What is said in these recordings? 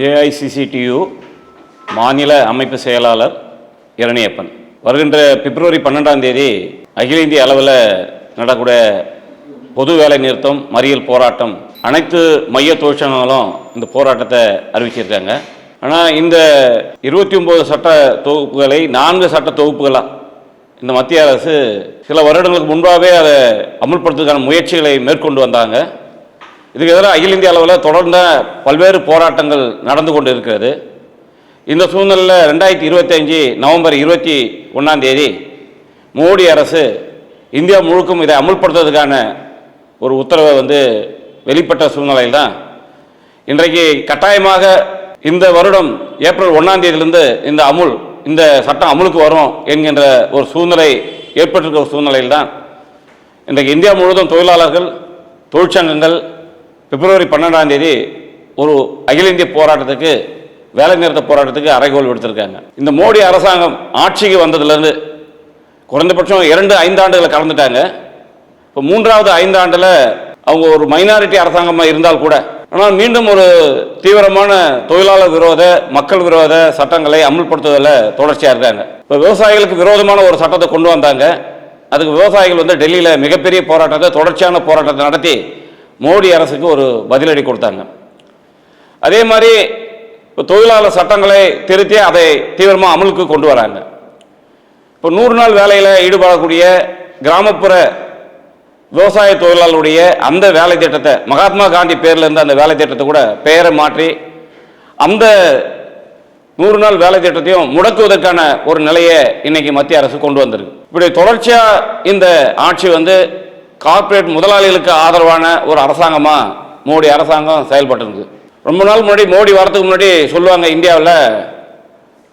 AICCTU மாநில அமைப்பு செயலாளர் இரணியப்பன். வருகின்ற பிப்ரவரி பன்னெண்டாம் தேதி அகில இந்திய அளவில் நடக்கூடிய பொது வேலை நிறுத்தம் மறியல் போராட்டம் அனைத்து மைய தொழிற்சங்கங்களும் இந்த போராட்டத்தை அறிவிச்சிருக்காங்க. ஆனால் இந்த இருபத்தி ஒம்பது சட்ட தொகுப்புகளை நான்கு சட்ட தொகுப்புகளாக இந்த மத்திய அரசு சில வருடங்களுக்கு முன்பாகவே அதை அமுல்படுத்துவதற்கான முயற்சிகளை மேற்கொண்டு வந்தாங்க. இதுக்கு எதிராக அகில இந்திய அளவில் தொடர்ந்த பல்வேறு போராட்டங்கள் நடந்து கொண்டு இருக்கிறது இந்த சூழ்நிலையில் ரெண்டாயிரத்தி இருபத்தஞ்சி நவம்பர் இருபத்தி ஒன்றாம் தேதி மோடி அரசு இந்தியா முழுக்கும் இதை அமுல்படுத்துவதற்கான ஒரு உத்தரவை வந்து வெளிப்பட்ட சூழ்நிலையில் தான் இன்றைக்கு கட்டாயமாக இந்த வருடம் ஏப்ரல் ஒன்றாம் தேதியிலிருந்து இந்த அமுல் இந்த சட்டம் அமுலுக்கு வரும் என்கின்ற ஒரு சூழ்நிலை ஏற்பட்டிருக்கிற ஒரு சூழ்நிலையில் தான் இன்றைக்கு இந்தியா முழுவதும் தொழிலாளர்கள் தொழிற்சங்கங்கள் பிப்ரவரி பன்னெண்டாம் தேதி ஒரு அகில இந்திய போராட்டத்துக்கு வேலை நிறுத்த போராட்டத்துக்கு அறைகோல் விடுத்திருக்காங்க. இந்த மோடி அரசாங்கம் ஆட்சிக்கு வந்ததுலேருந்து குறைந்தபட்சம் இரண்டு ஐந்தாண்டுகளை கலந்துட்டாங்க இப்போ மூன்றாவது ஐந்தாண்டில் அவங்க ஒரு மைனாரிட்டி அரசாங்கமாக இருந்தால் கூட ஆனால் மீண்டும் ஒரு தீவிரமான தொழிலாளர் விரோத மக்கள் விரோத சட்டங்களை அமல்படுத்துவதில் தொடர்ச்சியாக இருக்காங்க. இப்போ விவசாயிகளுக்கு விரோதமான ஒரு சட்டத்தை கொண்டு வந்தாங்க. அதுக்கு விவசாயிகள் வந்து டெல்லியில் மிகப்பெரிய போராட்டத்தை தொடர்ச்சியான போராட்டத்தை நடத்தி மோடி அரசுக்கு ஒரு பதிலடி கொடுத்தாங்க. அதே மாதிரி இப்போ தொழிலாளர் சட்டங்களை திருத்தி அதை தீவிரமாக அமலுக்கு கொண்டு வராங்க. இப்போ நூறு நாள் வேலையில் ஈடுபடக்கூடிய கிராமப்புற விவசாய தொழிலாளருடைய அந்த வேலை திட்டத்தை மகாத்மா காந்தி பேரில் இருந்த அந்த வேலை திட்டத்தை கூட பெயரை மாற்றி அந்த நூறு நாள் வேலை திட்டத்தையும் முடக்குவதற்கான ஒரு நிலையை இன்னைக்கு மத்திய அரசு கொண்டு வந்திருக்கு. இப்படி தொடர்ச்சியாக இந்த ஆட்சி வந்து கார்ப்பரேட் முதலாளிகளுக்கு ஆதரவான ஒரு அரசாங்கமாக மோடி அரசாங்கம் செயல்பட்டு ரொம்ப நாள் முன்னாடி மோடி வரதுக்கு முன்னாடி சொல்லுவாங்க இந்தியாவில்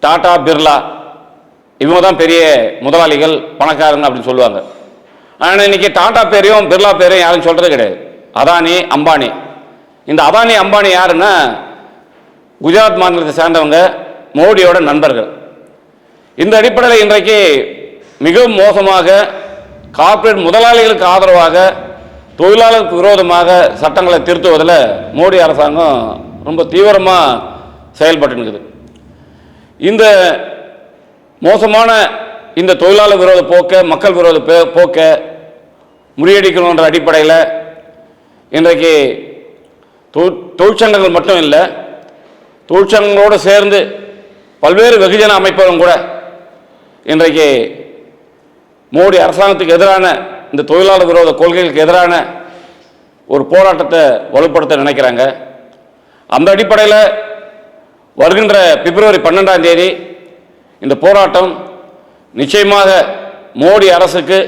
டாடா பிர்லா இவங்க தான் பெரிய முதலாளிகள் பணக்காரங்க அப்படின்னு சொல்லுவாங்க. ஆனால் இன்னைக்கு டாடா பேரையும் பிர்லா பேரையும் யாரும் சொல்கிறது கிடையாது. அதானி அம்பானி. இந்த அதானி அம்பானி யாருன்னா குஜராத் மாநிலத்தை சேர்ந்தவங்க மோடியோட நண்பர்கள். இந்த அடிப்படையில் இன்றைக்கு மிகவும் மோசமாக கார்ப்பரேட் முதலாளிகளுக்கு ஆதரவாக தொழிலாளருக்கு விரோதமாக சட்டங்களை திருத்துவதில் மோடி அரசாங்கம் ரொம்ப தீவிரமாக செயல்பட்டு இருக்குது இந்த மோசமான இந்த தொழிலாளர் விரோத போக்க மக்கள் விரோத பே- போக்க முறியடிக்கணுன்ற அடிப்படையில் இன்றைக்கு தொழிற்சங்கங்கள் மட்டும் இல்லை தொழிற்சங்கங்களோடு சேர்ந்து பல்வேறு வெகுஜன அமைப்புகளும் கூட இன்றைக்கு மோடி அரசாங்கத்துக்கு எதிரான இந்த தொழிலாளர் விரோத கொள்கைகளுக்கு எதிரான ஒரு போராட்டத்தை வலுப்படுத்த நினைக்கிறாங்க. அந்த அடிப்படையில் வருகின்ற பிப்ரவரி பன்னெண்டாம் தேதி இந்த போராட்டம் நிச்சயமாக மோடி அரசுக்கு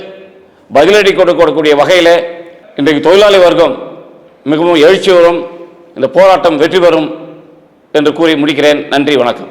பதிலடி கொடுக்கக்கூடிய வகையில் இன்றைக்கு தொழிலாளி வர்க்கம் மிகவும் எழுச்சி வரும் இந்த போராட்டம் வெற்றி பெறும் என்று கூறி முடிக்கிறேன். நன்றி வணக்கம்.